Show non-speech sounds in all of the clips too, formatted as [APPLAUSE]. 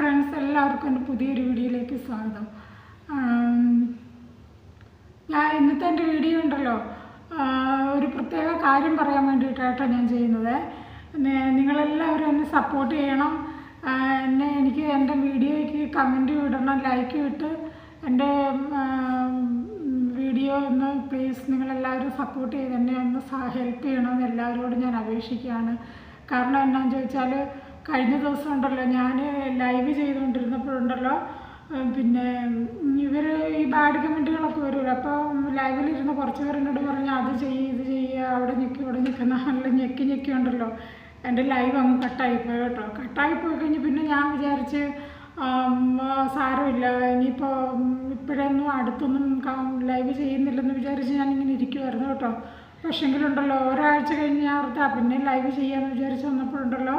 Friends എല്ലാവർക്കും എന്റെ പുതിയൊരു വീഡിയോയിലേക്ക് സ്വാഗതം. ഞാൻ ഇന്നത്തെ എന്റെ വീഡിയോ ഉണ്ടല്ലോ. ഒരു പ്രത്യേക കാര്യം പറയാൻ വേണ്ടിയിട്ടായിട്ടാണ് ഞാൻ ചെയ്യുന്നത്. നിങ്ങളെല്ലാവരും എന്നെ സപ്പോർട്ട് ചെയ്യണം. എന്നെ എനിക്ക് എന്റെ വീഡിയോയ്ക്ക് കമന്റ് വിടണം ലൈക്ക് വിട്ട് എന്റെ വീഡിയോ ഒന്ന് പ്ലീസ് നിങ്ങളെല്ലാവരും സപ്പോർട്ട് ചെയ്ത് എന്നെ ഒന്ന് ഹെൽപ്പ് ചെയ്യണമെന്ന് എല്ലാവരോടും ഞാൻ അപേക്ഷിക്കുകയാണ്. കാരണം എന്നാന്ന് ചോദിച്ചാൽ കഴിഞ്ഞ ദിവസം ഉണ്ടല്ലോ ഞാൻ ലൈവ് ചെയ്തുകൊണ്ടിരുന്നപ്പോഴുണ്ടല്ലോ പിന്നെ ഇവർ ഈ ബാഡ് കമന്റുകളൊക്കെ വരുമല്ലോ അപ്പോൾ ലൈവിലിരുന്ന് കുറച്ച് പേർ എന്നോട് പറഞ്ഞു അത് ചെയ്യ് ഇത് ചെയ്യുക അവിടെ ഞെക്കി ഇവിടെ ഞെക്കുന്ന നല്ല ഞെക്കി ഞെക്കി ഉണ്ടല്ലോ. എന്റെ ലൈവ് അങ്ങ് കട്ടായിപ്പോയി കേട്ടോ. കട്ടായിപ്പോയി കഴിഞ്ഞ് പിന്നെ ഞാൻ വിചാരിച്ച് സാരമില്ല ഇനിയിപ്പോൾ ഇപ്പോഴൊന്നും അടുത്തൊന്നും ലൈവ് ചെയ്യുന്നില്ലെന്ന് വിചാരിച്ച് ഞാനിങ്ങനെ ഇരിക്കുമായിരുന്നു കേട്ടോ. പക്ഷെങ്കിലുണ്ടല്ലോ ഒരാഴ്ച കഴിഞ്ഞ് ഞാൻ ഓർത്താ പിന്നെ ലൈവ് ചെയ്യാമെന്ന് വിചാരിച്ച് വന്നപ്പോഴുണ്ടല്ലോ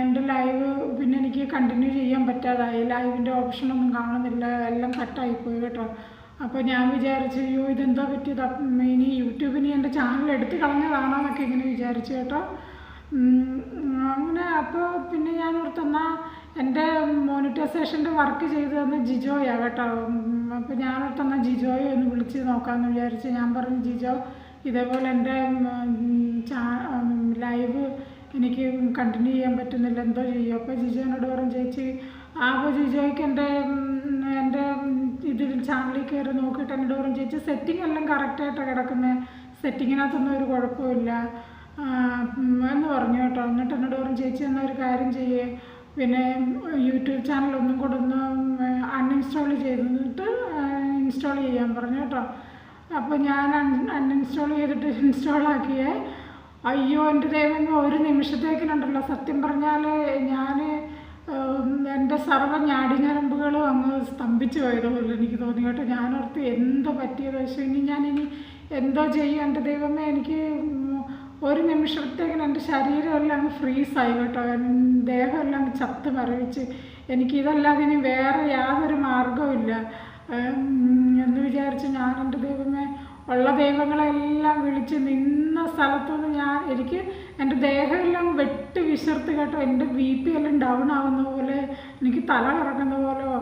എന്റെ ലൈവ് പിന്നെ എനിക്ക് കണ്ടിന്യൂ ചെയ്യാൻ പറ്റാതായി. ലൈവിന്റെ ഓപ്ഷനൊന്നും കാണുന്നില്ല. എല്ലാം കട്ടായിപ്പോയി കേട്ടോ. അപ്പോൾ ഞാൻ വിചാരിച്ചു അയ്യോ ഇതെന്താ പറ്റിയത്? ഇനി യൂട്യൂബിന് എന്റെ ചാനൽ എടുത്തു കളഞ്ഞതാണോ എന്നൊക്കെ ഇങ്ങനെ വിചാരിച്ചു കേട്ടോ. അങ്ങനെ അപ്പോൾ പിന്നെ ഞാൻ ഓർത്തെന്നാ എന്റെ മോണിറ്റൈസേഷന്റെ വർക്ക് ചെയ്തു തന്ന ജിജോയാ കേട്ടോ. അപ്പോൾ ഞാൻ ഓർത്തെന്നാ ജിജോയെ ഒന്ന് വിളിച്ച് നോക്കാമെന്ന് വിചാരിച്ചു ഞാൻ പറഞ്ഞു ജിജോ ഇതേപോലെ എന്റെ ലൈവ് എനിക്ക് കണ്ടിന്യൂ ചെയ്യാൻ പറ്റുന്നില്ല. എന്തോ ചെയ്യും. അപ്പോൾ ജിജോനോട് പറഞ്ഞു ചേച്ചി ആ അപ്പോൾ ജിജോയ്ക്ക് എന്റെ എന്റെ ഇതിൽ ചാനലിൽ കയറി നോക്കിയിട്ട് എന്നോട് പറഞ്ഞു ചേച്ചി സെറ്റിംഗ് എല്ലാം കറക്റ്റായിട്ടാണ് കിടക്കുന്നത് സെറ്റിങ്ങിനകത്തൊന്നും ഒരു കുഴപ്പമില്ല എന്ന് പറഞ്ഞു കേട്ടോ. എന്നിട്ട് എന്നോട് പറഞ്ഞു ചേച്ചി എന്നാൽ ഒരു കാര്യം ചെയ്യേ. പിന്നെ യൂട്യൂബ് ചാനൽ ഒന്നും കൂടെ ഒന്ന് അൺഇൻസ്റ്റാൾ ചെയ്തിട്ട് ഇൻസ്റ്റാൾ ചെയ്യാൻ പറഞ്ഞു കേട്ടോ. അപ്പോൾ ഞാൻ അൺ അൺഇൻസ്റ്റാൾ ചെയ്തിട്ട് ഇൻസ്റ്റാൾ ആക്കിയേ. അയ്യോ എന്റെ ദൈവമേ ഒരു നിമിഷത്തേക്കിനുണ്ടല്ലോ. സത്യം പറഞ്ഞാൽ ഞാൻ എന്റെ സർവ ഞാടിഞ്ഞരമ്പുകളും അങ്ങ് സ്തംഭിച്ചു പോയതുപോലെ എനിക്ക് തോന്നി കേട്ടോ. ഞാനോർത്ത് എന്തോ പറ്റിയത് പക്ഷേ ഇനി ഞാനിനി എന്തോ ചെയ്യും എന്റെ ദൈവമേ എനിക്ക് ഒരു നിമിഷത്തേക്കിന് എന്റെ ശരീരമെല്ലാം അങ്ങ് ഫ്രീസായി കേട്ടോ. ദേഹമെല്ലാം അങ്ങ് ചത്ത് മരവിച്ച്. എനിക്കിതല്ലാതെ ഇനി വേറെ യാതൊരു മാർഗവുമില്ല എന്ന് വിചാരിച്ച് ഞാൻ എന്റെ ദൈവമേ ഉള്ള ദൈവങ്ങളെല്ലാം വിളിച്ച് നിന്ന സ്ഥലത്തുനിന്ന് ഞാൻ എനിക്ക് എന്റെ ദേഹമെല്ലാം വെട്ടി വിശർത്ത് കേട്ടോ. എന്റെ ബി പി എല്ലാം ഡൗൺ ആവുന്ന പോലെ എനിക്ക് തല കറങ്ങുന്ന പോലെയോ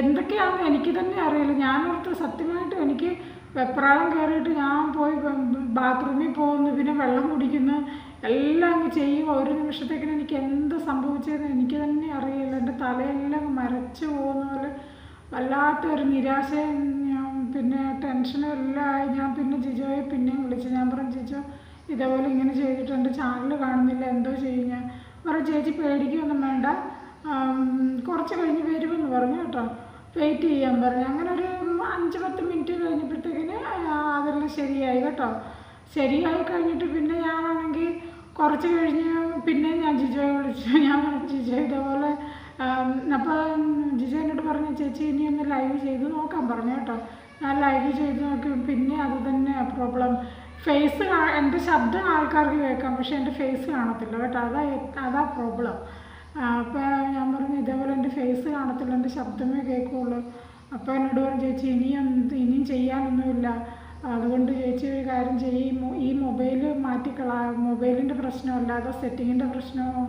എന്തൊക്കെയാണെന്ന് എനിക്ക് തന്നെ അറിയില്ല. ഞാനോർത്ത് സത്യമായിട്ട് എനിക്ക് വെപ്രാളം കയറിയിട്ട് ഞാൻ പോയി ബാത്റൂമിൽ പോകുന്നു പിന്നെ വെള്ളം കുടിക്കുന്നു എല്ലാം അങ്ങ് ചെയ്യും. ഒരു നിമിഷത്തേക്കിന് എനിക്ക് എന്ത് സംഭവിച്ചതെന്ന് എനിക്ക് തന്നെ അറിയില്ല. എന്റെ തലയെല്ലാം മരച്ചു പോകുന്ന പോലെ വല്ലാത്തൊരു നിരാശയും ഞാൻ പിന്നെ ടെൻഷനെല്ലാം ഞാൻ പിന്നെ ജിജോയെ പിന്നെയും വിളിച്ചു. ഞാൻ പറഞ്ഞു ജിജോ ഇതേപോലെ ഇങ്ങനെ ചെയ്തിട്ടുണ്ട്. ചാനൽ കാണുന്നില്ല. എന്തോ ചെയ്യും ഞാൻ പറഞ്ഞു ചേച്ചി പേടിക്കുകയൊന്നും വേണ്ട. കുറച്ച് കഴിഞ്ഞ് വരുമെന്ന് പറഞ്ഞു കേട്ടോ. വെയിറ്റ് ചെയ്യാൻ പറഞ്ഞു. അങ്ങനെ ഒരു അഞ്ച് പത്ത് മിനിറ്റ് കഴിഞ്ഞപ്പോഴത്തേക്കിന് അതെല്ലാം ശരിയായി കേട്ടോ. ശരിയായി കഴിഞ്ഞിട്ട് പിന്നെ ഞാനാണെങ്കിൽ കുറച്ച് കഴിഞ്ഞ് പിന്നെ ഞാൻ ജിജോയെ വിളിച്ചു. [LAUGHS] ഞാൻ ജിജോ ഇതേപോലെ അപ്പോൾ ജിജോ എന്നോട് പറഞ്ഞു ചേച്ചി ഇനി ഒന്ന് ലൈവ് ചെയ്ത് നോക്കാൻ പറഞ്ഞു കേട്ടോ. ഞാൻ ലൈവ് ചെയ്ത് നോക്കി പിന്നെ അത് തന്നെ പ്രോബ്ലം ഫേസ് എന്റെ ശബ്ദം ആൾക്കാർക്ക് കേൾക്കാം പക്ഷേ എന്റെ ഫേസ് കാണത്തില്ല. കേട്ടോ അതാ അതാ പ്രോബ്ലം അപ്പോൾ ഞാൻ പറഞ്ഞു ഇതേപോലെ എന്റെ ഫേസ് കാണത്തില്ല എന്റെ ശബ്ദമേ കേൾക്കുള്ളൂ. അപ്പോൾ എന്നോട് പറഞ്ഞു ചേച്ചി ഇനിയും ഇനിയും ചെയ്യാനൊന്നുമില്ല. അതുകൊണ്ട് ചേച്ചി ഒരു കാര്യം ചെയ്യും. ഈ മൊബൈൽ മാറ്റിക്കളാ മൊബൈലിന്റെ പ്രശ്നമല്ല അതോ സെറ്റിങ്ങിന്റെ പ്രശ്നമോ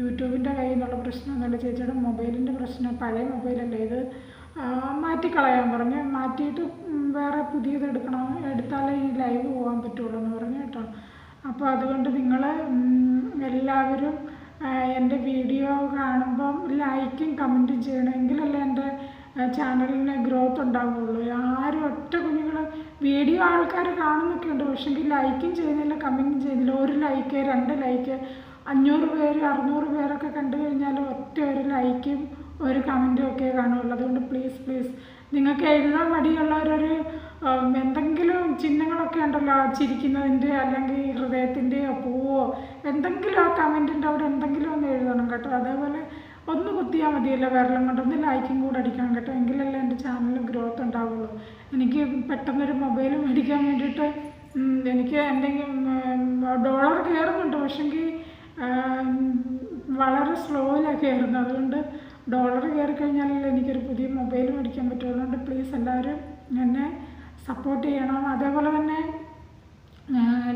യൂട്യൂബിന്റെ കയ്യിൽ നിന്നുള്ള പ്രശ്നമൊന്നുമല്ല. ചേച്ചിയുടെ മൊബൈലിന്റെ പ്രശ്നം പഴയ മൊബൈലല്ലേ ഇത്? മാറ്റിക്കളയാൻ പറഞ്ഞു. മാറ്റിയിട്ട് വേറെ പുതിയത് എടുക്കണം. എടുത്താലേ ഈ ലൈവ് പോകാൻ പറ്റുള്ളൂ എന്ന് പറഞ്ഞു കേട്ടോ. അപ്പോൾ അതുകൊണ്ട് നിങ്ങൾ എല്ലാവരും എന്റെ വീഡിയോ കാണുമ്പം ലൈക്കും കമന്റും ചെയ്യണം എങ്കിലല്ലേ എന്റെ ചാനലിന് ഗ്രോത്ത് ഉണ്ടാവുള്ളൂ. ആരും ഒറ്റ കുഞ്ഞുങ്ങൾ വീഡിയോ ആൾക്കാർ കാണുന്നൊക്കെ ഉണ്ട്. പക്ഷെങ്കിൽ ലൈക്കും ചെയ്യുന്നില്ല കമന്റും ചെയ്യുന്നില്ല. ഒരു ലൈക്ക് രണ്ട് ലൈക്ക് അഞ്ഞൂറ് പേര് അറുന്നൂറ് പേരൊക്കെ കണ്ടു കഴിഞ്ഞാൽ ഒറ്റ ഒരു ലൈക്കും ഒരു കമന്റും ഒക്കെ കാണുള്ളൂ അതുകൊണ്ട് പ്ലീസ് പ്ലീസ് നിങ്ങൾക്ക് എഴുതാൻ മടിയുള്ളവരൊരു എന്തെങ്കിലും ചിഹ്നങ്ങളൊക്കെ ഉണ്ടല്ലോ? ചിരിക്കുന്നതിന്റെ അല്ലെങ്കിൽ ഹൃദയത്തിന്റെയോ പൂവോ? എന്തെങ്കിലും ആ കമന്റിന്റെ അവിടെ എന്തെങ്കിലും ഒന്ന് എഴുതണം കേട്ടോ. അതേപോലെ ഒന്ന് കുത്തിയാൽ മതിയല്ലോ വിരളം കൊണ്ട്. ഒന്ന് ലൈക്കും കൂടെ അടിക്കണം കേട്ടോ. എങ്കിലല്ലേ എന്റെ ചാനലിൽ ഗ്രോത്ത് ഉണ്ടാവുള്ളൂ. എനിക്ക് പെട്ടെന്നൊരു മൊബൈൽ മേടിക്കാൻ വേണ്ടിയിട്ട് എനിക്ക് എന്തെങ്കിലും ഡോളർ കയറുന്നുണ്ട്. പക്ഷെങ്കിൽ വളരെ സ്ലോയിലാണ് കയറുന്നത്. അതുകൊണ്ട് ഡോളർ കയറി കഴിഞ്ഞാലല്ലേ എനിക്കൊരു പുതിയ മൊബൈൽ മേടിക്കാൻ പറ്റും. അതുകൊണ്ട് പ്ലീസ് എല്ലാവരും എന്നെ സപ്പോർട്ട് ചെയ്യണം. അതേപോലെ തന്നെ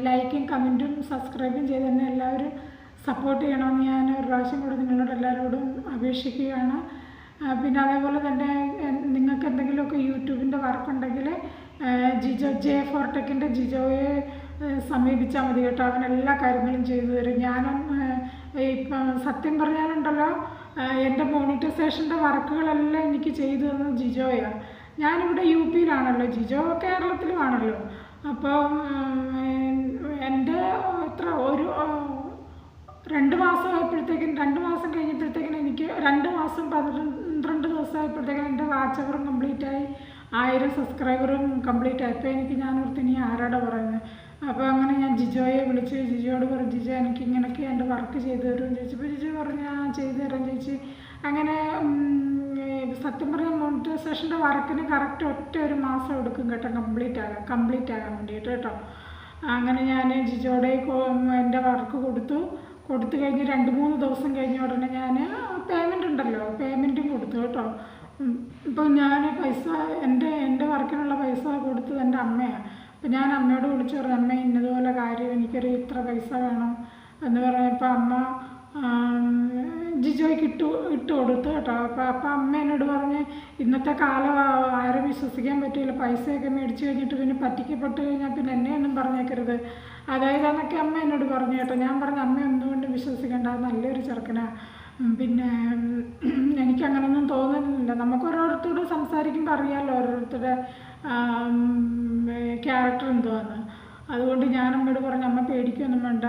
ലൈക്കും കമന്റും സബ്സ്ക്രൈബും ചെയ്ത് തന്നെ എല്ലാവരും സപ്പോർട്ട് ചെയ്യണമെന്ന് ഞാൻ ഒരു പ്രാവശ്യം കൂടെ നിങ്ങളോട് എല്ലാവരോടും അപേക്ഷിക്കുകയാണ്. പിന്നെ അതേപോലെ തന്നെ നിങ്ങൾക്ക് എന്തെങ്കിലുമൊക്കെ യൂട്യൂബിന്റെ വർക്കുണ്ടെങ്കിൽ ജിജോ ജെ ഫോർടെക്കിന്റെ ജിജോയെ ഏഹ്, സമീപിച്ചാൽ മതി കേട്ടോ. അവൻ എല്ലാ കാര്യങ്ങളും ചെയ്തു തരും. ഞാനും ഇപ്പം സത്യം പറഞ്ഞാലുണ്ടല്ലോ എന്റെ മോണിറ്റൈസേഷന്റെ വർക്കുകളെല്ലാം എനിക്ക് ചെയ്തു തന്നത് ജിജോയാണ് ഞാനിവിടെ യു പിയിലാണല്ലോ ജിജോ കേരളത്തിലുമാണല്ലോ. അപ്പോൾ എന്റെ എത്ര ഒരു രണ്ട് മാസം ആയപ്പോഴത്തേക്കും രണ്ട് മാസം കഴിഞ്ഞപ്പോഴത്തേക്കും എനിക്ക് രണ്ട് മാസം പന്ത്രണ്ട് ദിവസം ആയപ്പോഴത്തേക്കും എന്റെ വാച്ച് അവറും കംപ്ലീറ്റ് ആയി. ആയിരം സബ്സ്ക്രൈബറും കംപ്ലീറ്റ് ആയപ്പോൾ എനിക്ക് ഞാൻ ഓർത്ത് ഇനി ആരാടാ പറയുന്നത് അപ്പോൾ അങ്ങനെ ഞാൻ ജിജോയെ വിളിച്ച് ജിജോയോട് പറഞ്ഞു ജിജോ എനിക്ക് ഇങ്ങനെയൊക്കെ എന്റെ വർക്ക് ചെയ്തു തരുമെന്ന് ചോദിച്ചപ്പോൾ ജിജോ പറഞ്ഞു ആ ചെയ്തു തരാം ചേച്ചി. അങ്ങനെ സത്യം പറഞ്ഞാൽ മോണിറ്റൈസേഷന്റെ വർക്കിന് കറക്റ്റ് ഒറ്റ ഒരു മാസം എടുക്കും കേട്ടോ കംപ്ലീറ്റ് ആകാൻ കംപ്ലീറ്റ് ആകാൻ വേണ്ടിയിട്ട് കേട്ടോ. അങ്ങനെ ഞാൻ ജിജോടെ എന്റെ വർക്ക് കൊടുത്തു. കൊടുത്തു കഴിഞ്ഞ് രണ്ട് മൂന്ന് ദിവസം കഴിഞ്ഞ ഉടനെ ഞാൻ പേയ്മെന്റ് ഉണ്ടല്ലോ പേയ്മെന്റും കൊടുത്തു കേട്ടോ. ഇപ്പം ഞാൻ പൈസ എന്റെ എന്റെ വർക്കിനുള്ള പൈസ കൊടുത്തത് എന്റെ അമ്മയാണ് അപ്പം ഞാൻ അമ്മയോട് വിളിച്ചു പറഞ്ഞു അമ്മ ഇന്നതുപോലെ കാര്യം എനിക്കൊരു ഇത്ര പൈസ വേണം. എന്ന് പറഞ്ഞപ്പോൾ അമ്മ ജിജോയ്ക്ക് ഇട്ടു ഇട്ട് കൊടുത്തു കേട്ടോ. അപ്പോൾ അപ്പം അമ്മ എന്നോട് പറഞ്ഞ് ഇന്നത്തെ കാലം ആരും വിശ്വസിക്കാൻ പറ്റില്ല പൈസയൊക്കെ മേടിച്ച് കഴിഞ്ഞിട്ട് പിന്നെ പറ്റിക്കപ്പെട്ട് കഴിഞ്ഞാൽ പിന്നെ എന്നെയൊന്നും പറഞ്ഞേക്കരുത്. അതായത് എന്നൊക്കെ അമ്മ എന്നോട് പറഞ്ഞു കേട്ടോ. ഞാൻ പറഞ്ഞു അമ്മ എന്തുകൊണ്ട് വിശ്വസിക്കേണ്ട. നല്ലൊരു ചെറുക്കനാണ് പിന്നെ എനിക്കങ്ങനെയൊന്നും തോന്നുന്നില്ല. നമുക്ക് ഓരോരുത്തരോട് സംസാരിക്കുമ്പോൾ അറിയാമല്ലോ ഓരോരുത്തരുടെ ക്യാരക്ടർ എന്തുവാന്ന് അതുകൊണ്ട് ഞാൻ അമ്മയോട് പറഞ്ഞു അമ്മ പേടിക്കൊന്നും വേണ്ട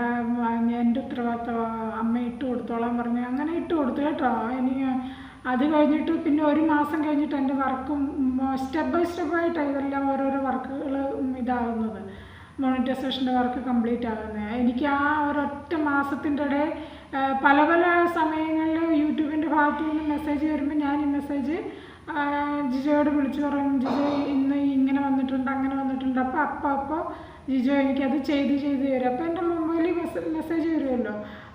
എന്റെ ഉത്തരവാദിത്തം അമ്മ ഇട്ട് കൊടുത്തോളാം പറഞ്ഞു. അങ്ങനെ ഇട്ട് കൊടുത്തു കേട്ടോ. ഇനി അത് കഴിഞ്ഞിട്ട് പിന്നെ ഒരു മാസം കഴിഞ്ഞിട്ട് എന്റെ വർക്കും സ്റ്റെപ്പ് ബൈ സ്റ്റെപ്പായിട്ടാണ് ഇതെല്ലാം ഓരോരോ വർക്കുകൾ ഇതാകുന്നത്. മോണിറ്റൈസേഷന്റെ വർക്ക് കംപ്ലീറ്റ് ആകുന്നത്. എനിക്ക് ആ ഒരൊറ്റ മാസത്തിന്റെ ഇടയിൽ പല പല സമയങ്ങളിൽ യൂട്യൂബിന്റെ ഭാഗത്തു നിന്ന് മെസ്സേജ് വരുമ്പോൾ ഞാൻ ഈ മെസ്സേജ് ജിജോയോട് വിളിച്ചു പറയും ജിജോ ഇന്ന് ഇങ്ങനെ വന്നിട്ടുണ്ട് അങ്ങനെ വന്നിട്ടുണ്ട്. അപ്പോൾ അപ്പോൾ അപ്പോൾ ജിജോ എനിക്കത് ചെയ്ത് ചെയ്ത് തരും. അപ്പോൾ എന്റെ മൊബൈലിൽ മെസ്സേജ് വരുമല്ലോ.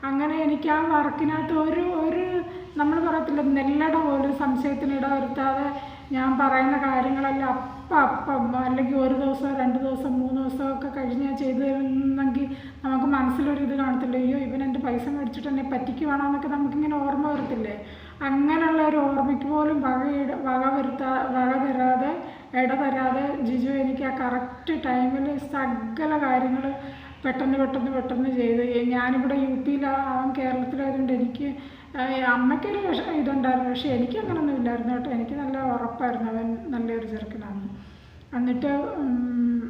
അങ്ങനെ എനിക്ക് ആ വർക്കിനകത്ത് ഒരു ഒരു നമ്മൾ പറയത്തില്ല നെല്ലട പോലും സംശയത്തിനിട വരുത്താതെ ഞാൻ പറയുന്ന കാര്യങ്ങളെല്ലാം അപ്പം അപ്പം അല്ലെങ്കിൽ ഒരു ദിവസം രണ്ട് ദിവസം മൂന്ന് ദിവസമൊക്കെ കഴിഞ്ഞ് ചെയ്തു തരുന്നെങ്കിൽ നമുക്ക് മനസ്സിലൊരു ഇത് കാണത്തില്ല. അയ്യോ ഇവൻ എന്റെ പൈസ മേടിച്ചിട്ട് എന്നെ പറ്റിക്കുവാണോ എന്നൊക്കെ നമുക്കിങ്ങനെ ഓർമ്മ വരത്തില്ലേ? അങ്ങനെയുള്ള ഒരു ഓർമ്മയ്ക്ക് പോലും വക വക വരുത്താ വക തരാതെ ഇട തരാതെ ജിജു എനിക്ക് ആ കറക്റ്റ് ടൈമിൽ സകല കാര്യങ്ങൾ പെട്ടെന്ന് പെട്ടെന്ന് പെട്ടെന്ന് ചെയ്ത്. ഞാനിവിടെ യു പിയിലാണ് അവൻ കേരളത്തിലായതുകൊണ്ട് എനിക്ക് അമ്മയ്ക്കൊരു വിഷ ഇതുണ്ടായിരുന്നു. പക്ഷേ എനിക്ക് അങ്ങനൊന്നും ഇല്ലായിരുന്നു കേട്ടോ. എനിക്ക് നല്ല ഉറപ്പായിരുന്നു. അവൻ നല്ലൊരു ചെറുക്കനാണ്. എന്നിട്ട്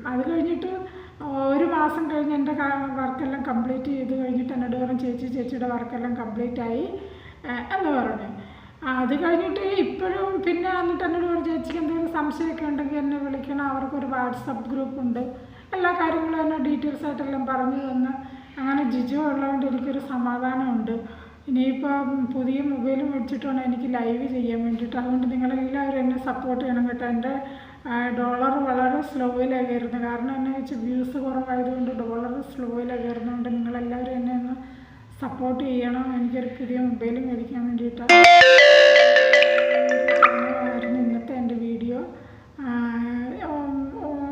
അത് കഴിഞ്ഞിട്ട് ഒരു മാസം കഴിഞ്ഞ് എന്റെ വർക്കെല്ലാം കംപ്ലീറ്റ് ചെയ്ത് കഴിഞ്ഞിട്ട് എന്നോട് പറഞ്ഞു ചേച്ചി ചേച്ചിയുടെ വർക്കെല്ലാം കംപ്ലീറ്റ് ആയി. എന്ന് പറഞ്ഞു. അത് കഴിഞ്ഞിട്ട് ഇപ്പോഴും പിന്നെ എന്നിട്ട് എന്നോട് പറഞ്ഞു ചേച്ചിക്ക് എന്തെങ്കിലും സംശയമൊക്കെ ഉണ്ടെങ്കിൽ എന്നെ വിളിക്കണം. അവർക്കൊരു വാട്സപ്പ് ഗ്രൂപ്പുണ്ട് എല്ലാ കാര്യങ്ങളും എന്നെ ഡീറ്റെയിൽസ് ആയിട്ടെല്ലാം പറഞ്ഞു തന്ന്. അങ്ങനെ ജിജു ഉള്ളതുകൊണ്ട് എനിക്കൊരു സമാധാനമുണ്ട്. ഇനിയിപ്പോൾ പുതിയ മൊബൈൽ മേടിച്ചിട്ടാണ് എനിക്ക് ലൈവ് ചെയ്യാൻ വേണ്ടിയിട്ട് അതുകൊണ്ട് നിങ്ങളെല്ലാവരും എന്നെ സപ്പോർട്ട് ചെയ്യണം കേട്ടോ. എന്റെ ഡോളർ വളരെ സ്ലോയിലാണ് കയറുന്നത് കാരണം എന്നെ വെച്ച് വ്യൂസ് കുറവായതുകൊണ്ട് ഡോളർ സ്ലോയിലാണ് കയറുന്നതുകൊണ്ട് നിങ്ങളെല്ലാവരും എന്നെ ഒന്ന് സപ്പോർട്ട് ചെയ്യണം. എനിക്കൊരു പുതിയ മൊബൈൽ മേടിക്കാൻ വേണ്ടിയിട്ടാണ് ഇന്നത്തെ എന്റെ വീഡിയോ.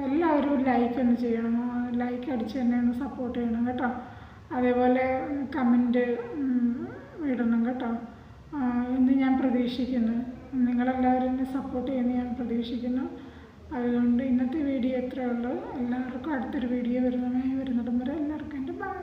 എല്ലാവരും ലൈക്ക് ഒന്ന് ചെയ്യണം. ലൈക്ക് അടിച്ച് എന്നെ ഒന്ന് സപ്പോർട്ട് ചെയ്യണം കേട്ടോ. അതേപോലെ കമന്റ് ഇടണം കേട്ടോ. എന്ന് ഞാൻ പ്രതീക്ഷിക്കുന്നു. നിങ്ങളെല്ലാവരും എന്നെ സപ്പോർട്ട് ചെയ്യുമെന്ന് ഞാൻ പ്രതീക്ഷിക്കുന്നു. അതുകൊണ്ട് ഇന്നത്തെ വീഡിയോ എത്രയുള്ളൂ എല്ലാവർക്കും അടുത്തൊരു വീഡിയോ വരുന്നതായി വരുന്നിടം വരെ എല്ലാവർക്കും എന്റെ ബൈ